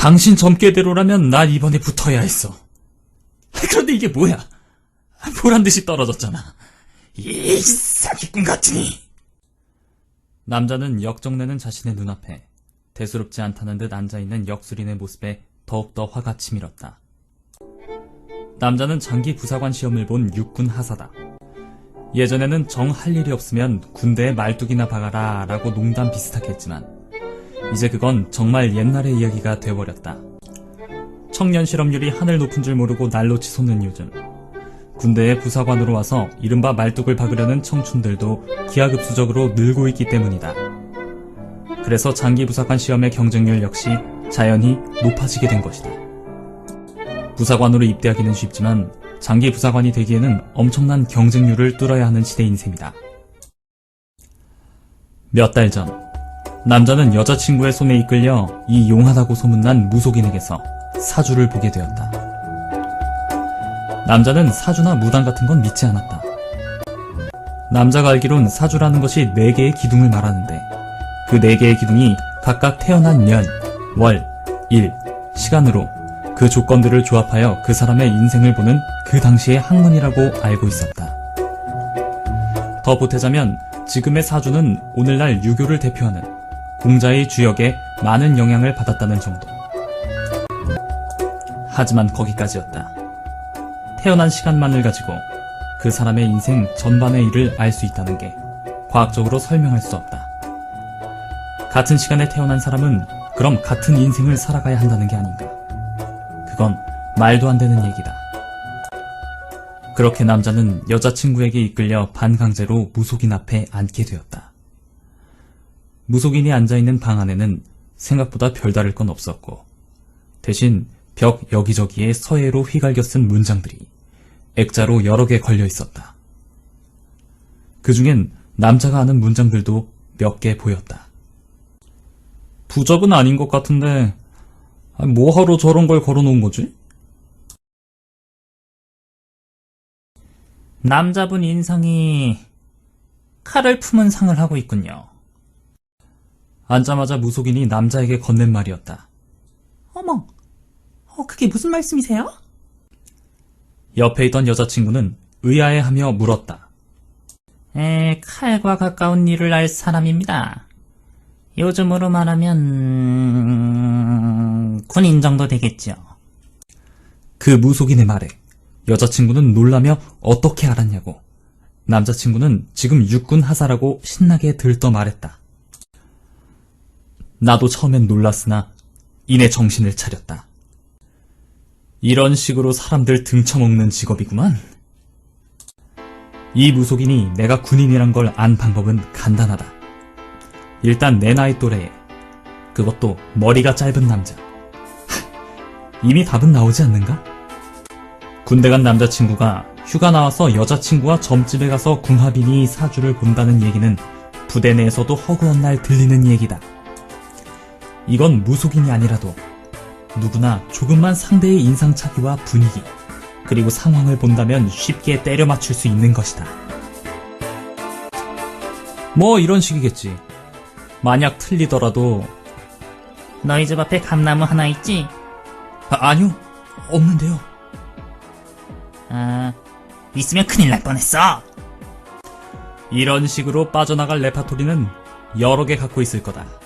당신 점괘대로라면 난 이번에 붙어야 했어. 그런데 이게 뭐야? 보란 듯이 떨어졌잖아. 이 사기꾼 같으니. 남자는 역정내는 자신의 눈앞에 대수롭지 않다는 듯 앉아있는 역술인의 모습에 더욱더 화가 치밀었다. 남자는 장기 부사관 시험을 본 육군 하사다. 예전에는 정 할 일이 없으면 군대에 말뚝이나 박아라 라고 농담 비슷하게 했지만 이제 그건 정말 옛날의 이야기가 돼버렸다. 청년 실업률이 하늘 높은 줄 모르고 날로 치솟는 요즘 군대에 부사관으로 와서 이른바 말뚝을 박으려는 청춘들도 기하급수적으로 늘고 있기 때문이다. 그래서 장기 부사관 시험의 경쟁률 역시 자연히 높아지게 된 것이다. 부사관으로 입대하기는 쉽지만 장기 부사관이 되기에는 엄청난 경쟁률을 뚫어야 하는 시대인 셈이다. 몇 달 전, 남자는 여자친구의 손에 이끌려 이 용하다고 소문난 무속인에게서 사주를 보게 되었다. 남자는 사주나 무당 같은 건 믿지 않았다. 남자가 알기론 사주라는 것이 네개의 기둥을 말하는데 그 네개의 기둥이 각각 태어난 년, 월, 일, 시간으로 그 조건들을 조합하여 그 사람의 인생을 보는 그 당시의 학문이라고 알고 있었다. 더 보태자면 지금의 사주는 오늘날 유교를 대표하는 공자의 주역에 많은 영향을 받았다는 정도. 하지만 거기까지였다. 태어난 시간만을 가지고 그 사람의 인생 전반의 일을 알 수 있다는 게 과학적으로 설명할 수 없다. 같은 시간에 태어난 사람은 그럼 같은 인생을 살아가야 한다는 게 아닌가. 그건 말도 안 되는 얘기다. 그렇게 남자는 여자친구에게 이끌려 반강제로 무속인 앞에 앉게 되었다. 무속인이 앉아있는 방 안에는 생각보다 별다를 건 없었고, 대신 벽 여기저기에 서예로 휘갈겨 쓴 문장들이 액자로 여러 개 걸려 있었다. 그 중엔 남자가 아는 문장들도 몇 개 보였다. 부적은 아닌 것 같은데, 아, 뭐하러 저런 걸 걸어놓은 거지? 남자분 인상이 칼을 품은 상을 하고 있군요. 앉자마자 무속인이 남자에게 건넨 말이었다. 어머, 어, 그게 무슨 말씀이세요? 옆에 있던 여자친구는 의아해하며 물었다. 에, 칼과 가까운 일을 알 사람입니다. 요즘으로 말하면, 음, 군인 정도 되겠죠. 그 무속인의 말에 여자친구는 놀라며 어떻게 알았냐고. 남자친구는 지금 육군 하사라고 신나게 들떠 말했다. 나도 처음엔 놀랐으나 이내 정신을 차렸다. 이런 식으로 사람들 등쳐먹는 직업이구만. 이 무속인이 내가 군인이란 걸 안 방법은 간단하다. 일단 내 나이 또래에 그것도 머리가 짧은 남자. 이미 답은 나오지 않는가? 군대 간 남자친구가 휴가 나와서 여자친구와 점집에 가서 궁합이니 사주를 본다는 얘기는 부대 내에서도 허구한 날 들리는 얘기다. 이건 무속인이 아니라도 누구나 조금만 상대의 인상착의와 분위기, 그리고 상황을 본다면 쉽게 때려 맞출 수 있는 것이다. 뭐 이런 식이겠지. 만약 틀리더라도 너희 집 앞에 감나무 하나 있지? 아, 아니요 없는데요. 아, 있으면 큰일 날 뻔했어. 이런 식으로 빠져나갈 레파토리는 여러 개 갖고 있을 거다.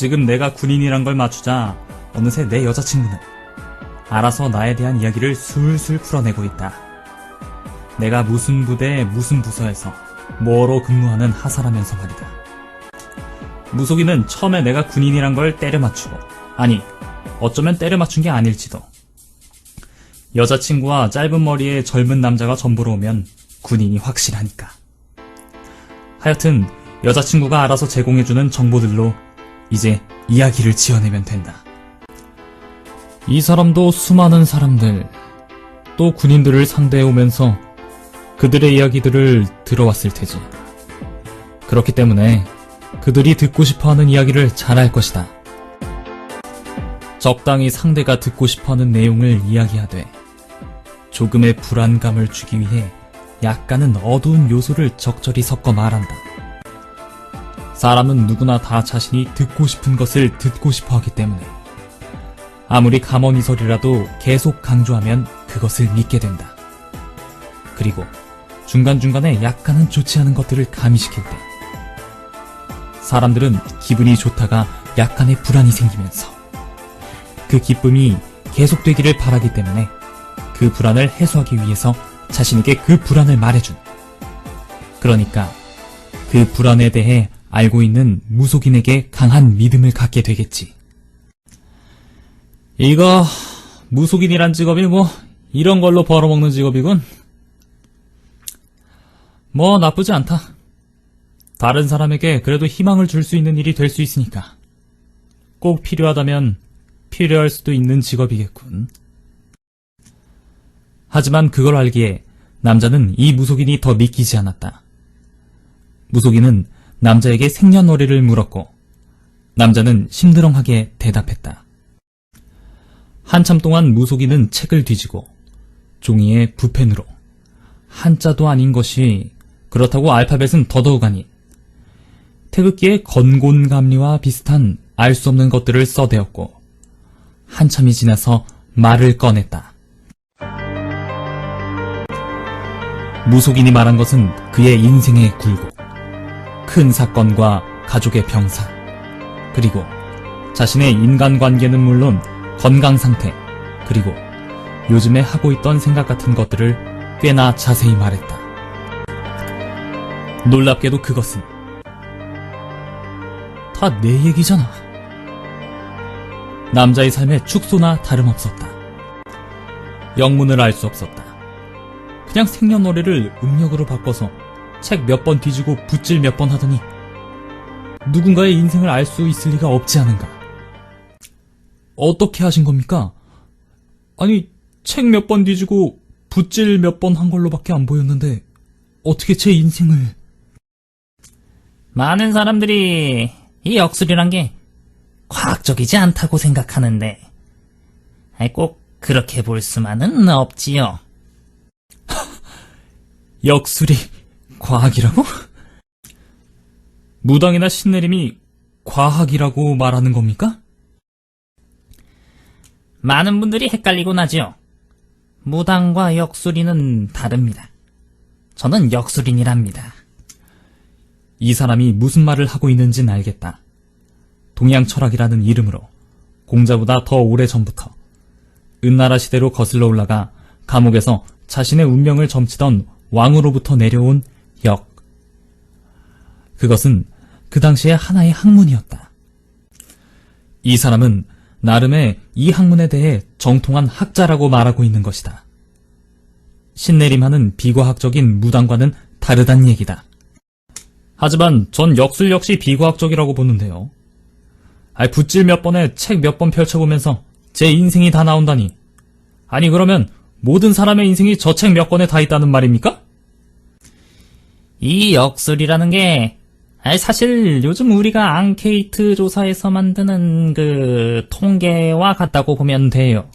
지금 내가 군인이란 걸 맞추자 어느새 내 여자친구는 알아서 나에 대한 이야기를 술술 풀어내고 있다. 내가 무슨 부대 무슨 부서에서 뭐로 근무하는 하사라면서 말이다. 무속인은 처음에 내가 군인이란 걸 때려 맞추고 아니 어쩌면 때려 맞춘 게 아닐지도. 여자친구와 짧은 머리의 젊은 남자가 전보러 오면 군인이 확실하니까. 하여튼 여자친구가 알아서 제공해주는 정보들로 이제 이야기를 지어내면 된다. 이 사람도 수많은 사람들, 또 군인들을 상대해 오면서 그들의 이야기들을 들어왔을 테지. 그렇기 때문에 그들이 듣고 싶어 하는 이야기를 잘 할 것이다. 적당히 상대가 듣고 싶어 하는 내용을 이야기하되 조금의 불안감을 주기 위해 약간은 어두운 요소를 적절히 섞어 말한다. 사람은 누구나 다 자신이 듣고 싶은 것을 듣고 싶어 하기 때문에 아무리 가머니설이라도 계속 강조하면 그것을 믿게 된다. 그리고 중간중간에 약간은 좋지 않은 것들을 가미시킬 때 사람들은 기분이 좋다가 약간의 불안이 생기면서 그 기쁨이 계속되기를 바라기 때문에 그 불안을 해소하기 위해서 자신에게 그 불안을 말해준. 그러니까 그 불안에 대해 알고 있는 무속인에게 강한 믿음을 갖게 되겠지. 이거 무속인이란 직업이 뭐 이런 걸로 벌어먹는 직업이군. 뭐 나쁘지 않다. 다른 사람에게 그래도 희망을 줄 수 있는 일이 될 수 있으니까. 꼭 필요하다면 필요할 수도 있는 직업이겠군. 하지만 그걸 알기에 남자는 이 무속인이 더 믿기지 않았다. 무속인은 남자에게 생년월일을 물었고 남자는 심드렁하게 대답했다. 한참 동안 무속인은 책을 뒤지고 종이에 붓펜으로 한자도 아닌 것이 그렇다고 알파벳은 더더욱 아닌 태극기의 건곤감리와 비슷한 알 수 없는 것들을 써대었고 한참이 지나서 말을 꺼냈다. 무속인이 말한 것은 그의 인생의 굴곡, 큰 사건과 가족의 병사, 그리고 자신의 인간관계는 물론 건강 상태, 그리고 요즘에 하고 있던 생각 같은 것들을 꽤나 자세히 말했다. 놀랍게도 그것은 다 내 얘기잖아. 남자의 삶의 축소나 다름없었다. 영문을 알 수 없었다. 그냥 생년월일을 음력으로 바꿔서 책 몇 번 뒤지고 붓질 몇 번 하더니 누군가의 인생을 알 수 있을 리가 없지 않은가. 어떻게 하신 겁니까? 아니, 책 몇 번 뒤지고 붓질 몇 번 한 걸로밖에 안 보였는데 어떻게 제 인생을... 많은 사람들이 이 역술이란 게 과학적이지 않다고 생각하는데 꼭 그렇게 볼 수만은 없지요. 역술이 과학이라고? 무당이나 신내림이 과학이라고 말하는 겁니까? 많은 분들이 헷갈리곤 하지요. 무당과 역술인은 다릅니다. 저는 역술인이랍니다. 이 사람이 무슨 말을 하고 있는진 알겠다. 동양 철학이라는 이름으로 공자보다 더 오래 전부터 은나라 시대로 거슬러 올라가 감옥에서 자신의 운명을 점치던 왕으로부터 내려온 역. 그것은 그 당시의 하나의 학문이었다. 이 사람은 나름의 이 학문에 대해 정통한 학자라고 말하고 있는 것이다. 신내림하는 비과학적인 무당과는 다르단 얘기다. 하지만 전 역술 역시 비과학적이라고 보는데요. 아이, 붓질 몇 번에 책 몇 번 펼쳐보면서 제 인생이 다 나온다니. 아니, 그러면 모든 사람의 인생이 저 책 몇 권에 다 있다는 말입니까? 이 역술이라는 게 사실 요즘 우리가 앙케이트 조사에서 만드는 그 통계와 같다고 보면 돼요.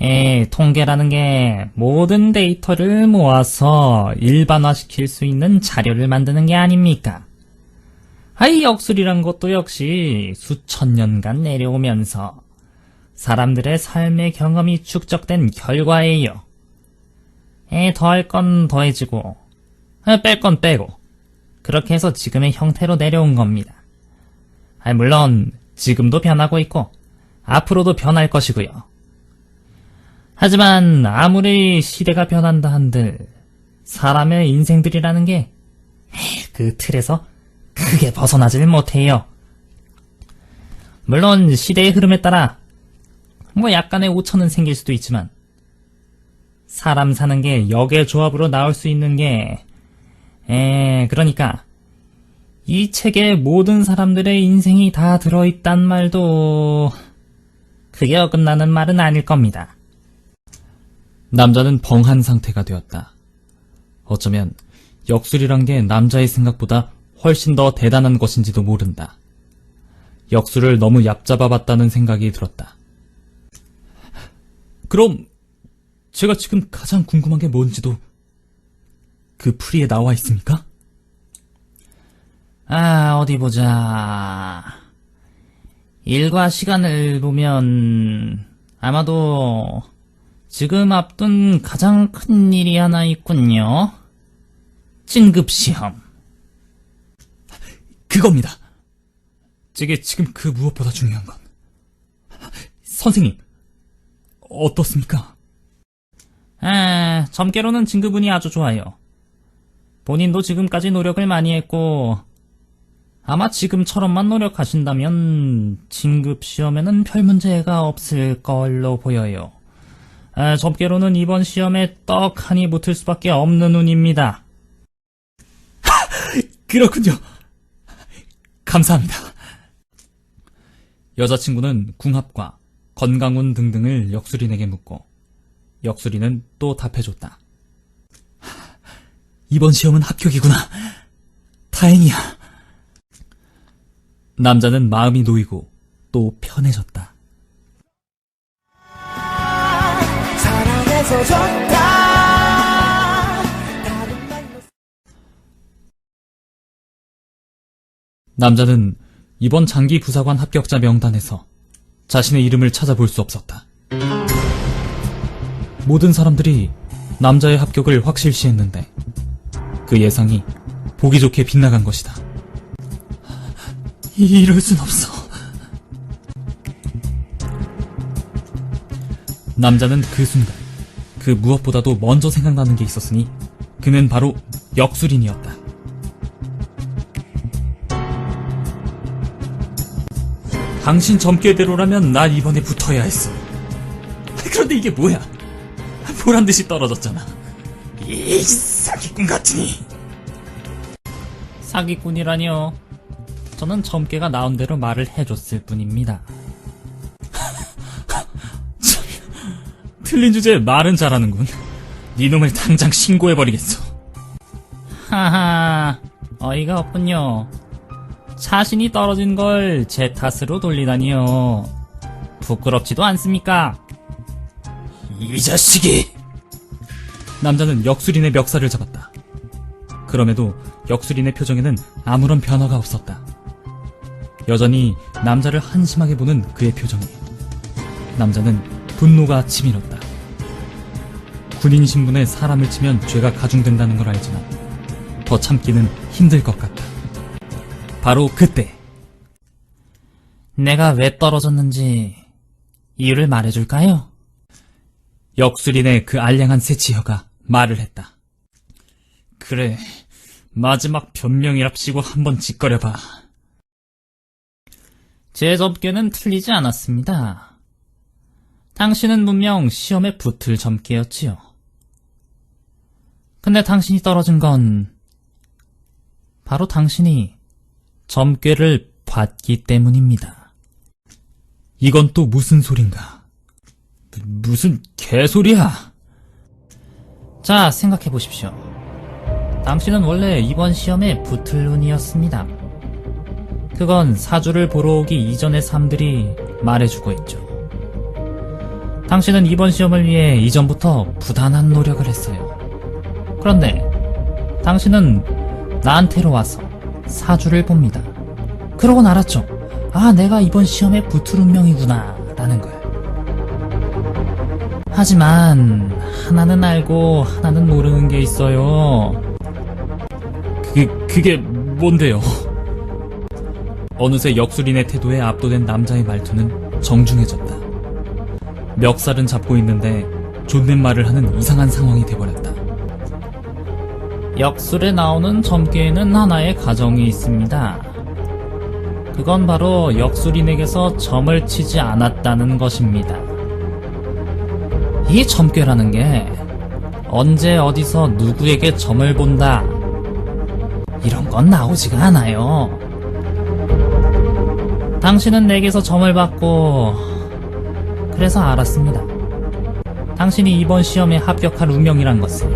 에, 통계라는 게 모든 데이터를 모아서 일반화시킬 수 있는 자료를 만드는 게 아닙니까? 아이 역술이란 것도 역시 수천 년간 내려오면서 사람들의 삶의 경험이 축적된 결과예요. 에, 더할 건 더해지고, 뺄 건 빼고, 그렇게 해서 지금의 형태로 내려온 겁니다. 아, 물론 지금도 변하고 있고 앞으로도 변할 것이고요. 하지만 아무리 시대가 변한다 한들 사람의 인생들이라는 게 그 틀에서 크게 벗어나질 못해요. 물론 시대의 흐름에 따라 뭐 약간의 오천은 생길 수도 있지만 사람 사는 게 역의 조합으로 나올 수 있는 게 에, 그러니까 이 책에 모든 사람들의 인생이 다 들어있단 말도 그게 어긋나는 말은 아닐 겁니다. 남자는 벙한 상태가 되었다. 어쩌면 역술이란 게 남자의 생각보다 훨씬 더 대단한 것인지도 모른다. 역술을 너무 얕잡아 봤다는 생각이 들었다. 그럼 제가 지금 가장 궁금한 게 뭔지도 그 풀이에 나와 있습니까? 아, 어디 보자. 일과 시간을 보면 아마도 지금 앞둔 가장 큰 일이 하나 있군요. 진급 시험. 그겁니다. 제게 지금 그 무엇보다 중요한 건 선생님 어떻습니까? 아, 점괘로는 진급운이 아주 좋아요. 본인도 지금까지 노력을 많이 했고, 아마 지금처럼만 노력하신다면 진급 시험에는 별 문제가 없을 걸로 보여요. 아, 점괘로는 이번 시험에 떡하니 붙을 수밖에 없는 운입니다. 그렇군요. 감사합니다. 여자친구는 궁합과 건강운 등등을 역술인에게 묻고 역술인은 또 답해줬다. 이번 시험은 합격이구나. 다행이야. 남자는 마음이 놓이고 또 편해졌다. 남자는 이번 장기 부사관 합격자 명단에서 자신의 이름을 찾아볼 수 없었다. 모든 사람들이 남자의 합격을 확실시했는데 그 예상이 보기 좋게 빗나간 것이다. 이럴 순 없어. 남자는 그 순간 그 무엇보다도 먼저 생각나는 게 있었으니 그는 바로 역술인이었다. 당신 점괘대로라면 날 이번에 붙어야 했어. 그런데 이게 뭐야? 보란 듯이 떨어졌잖아. 이 사기꾼 같으니. 사기꾼이라니요. 저는 점괘가 나온 대로 말을 해줬을 뿐입니다. 틀린 주제에 말은 잘하는군. 네 놈을 당장 신고해버리겠어. 하하, 어이가 없군요. 자신이 떨어진 걸 제 탓으로 돌리다니요. 부끄럽지도 않습니까? 이 자식이! 남자는 역술인의 멱살을 잡았다. 그럼에도 역술인의 표정에는 아무런 변화가 없었다. 여전히 남자를 한심하게 보는 그의 표정에 남자는 분노가 치밀었다. 군인 신분에 사람을 치면 죄가 가중된다는 걸 알지만 더 참기는 힘들 것 같다. 바로 그때 내가 왜 떨어졌는지 이유를 말해줄까요? 역술인의 그 알량한 새치혀가 말을 했다. 그래, 마지막 변명이랍시고 한번 짓거려봐. 제 점괘는 틀리지 않았습니다. 당신은 분명 시험에 붙을 점괘였지요. 근데 당신이 떨어진 건 바로 당신이 점괘를 봤기 때문입니다. 이건 또 무슨 소린가? 무슨 개소리야? 자, 생각해 보십시오. 당신은 원래 이번 시험에 붙을 운이었습니다. 그건 사주를 보러 오기 이전의 삶들이 말해주고 있죠. 당신은 이번 시험을 위해 이전부터 부단한 노력을 했어요. 그런데 당신은 나한테로 와서 사주를 봅니다. 그러곤 알았죠. 아, 내가 이번 시험에 붙을 운명이구나, 라는 걸. 하지만 하나는 알고 하나는 모르는 게 있어요. 그, 그게 뭔데요? 어느새 역술인의 태도에 압도된 남자의 말투는 정중해졌다. 멱살은 잡고 있는데 존댓말을 하는 이상한 상황이 돼버렸다. 역술에 나오는 점괘에는 하나의 가정이 있습니다. 그건 바로 역술인에게서 점을 치지 않았다는 것입니다. 이 점괘라는 게 언제 어디서 누구에게 점을 본다 이런 건 나오지가 않아요. 당신은 내게서 점을 받고 그래서 알았습니다. 당신이 이번 시험에 합격할 운명이란 것을.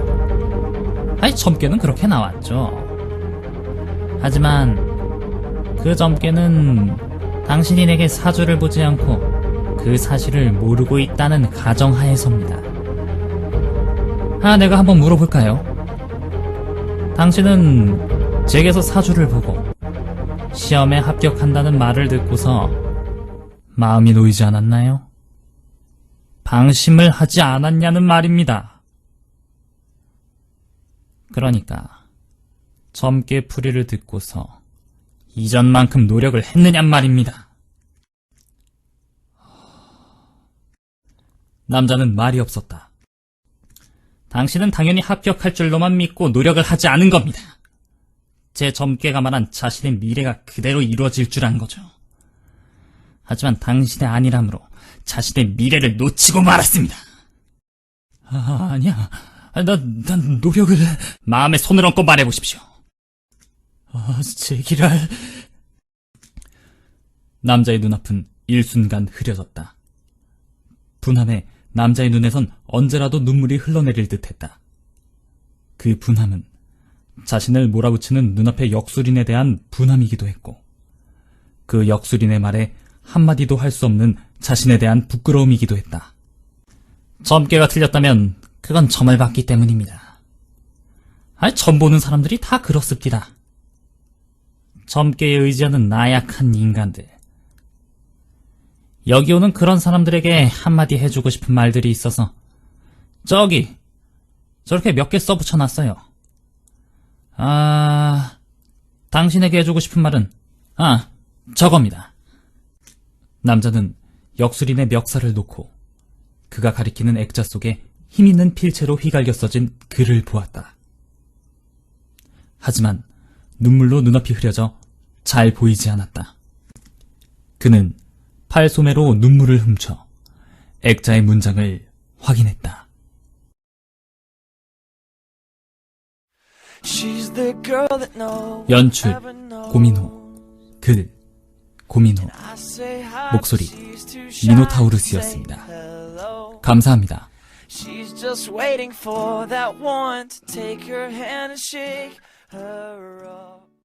아니, 점괘는 그렇게 나왔죠. 하지만 그 점괘는 당신이 내게 사주를 보지 않고 그 사실을 모르고 있다는 가정하에서입니다. 아, 내가 한번 물어볼까요? 당신은 제게서 사주를 보고 시험에 합격한다는 말을 듣고서 마음이 놓이지 않았나요? 방심을 하지 않았냐는 말입니다. 그러니까 점괘 풀이를 듣고서 이전만큼 노력을 했느냔 말입니다. 남자는 말이 없었다. 당신은 당연히 합격할 줄로만 믿고 노력을 하지 않은 겁니다. 제 점괘가 말한 자신의 미래가 그대로 이루어질 줄 안 거죠. 하지만 당신의 안일함으로 자신의 미래를 놓치고 말았습니다. 아, 아니야. 아, 나, 난 노력을... 마음에 손을 얹고 말해보십시오. 아, 제기랄... 남자의 눈앞은 일순간 흐려졌다. 분함에 남자의 눈에선 언제라도 눈물이 흘러내릴 듯했다. 그 분함은 자신을 몰아붙이는 눈앞의 역술인에 대한 분함이기도 했고, 그 역술인의 말에 한마디도 할 수 없는 자신에 대한 부끄러움이기도 했다. 점괘가 틀렸다면 그건 점을 봤기 때문입니다. 아니, 점 보는 사람들이 다 그렇습니다. 점괘에 의지하는 나약한 인간들. 여기 오는 그런 사람들에게 한마디 해주고 싶은 말들이 있어서 저기 저렇게 몇 개 써붙여놨어요. 아, 당신에게 해주고 싶은 말은 아, 저겁니다. 남자는 역술인의 멱살을 놓고 그가 가리키는 액자 속에 힘있는 필체로 휘갈겨 써진 글을 보았다. 하지만 눈물로 눈앞이 흐려져 잘 보이지 않았다. 그는 팔소매로 눈물을 훔쳐 액자의 문장을 확인했다. 연출. 고민호 글 고민호 목소리 hello. 감사합니다. She's just waiting for that one to take her hand and shake her up.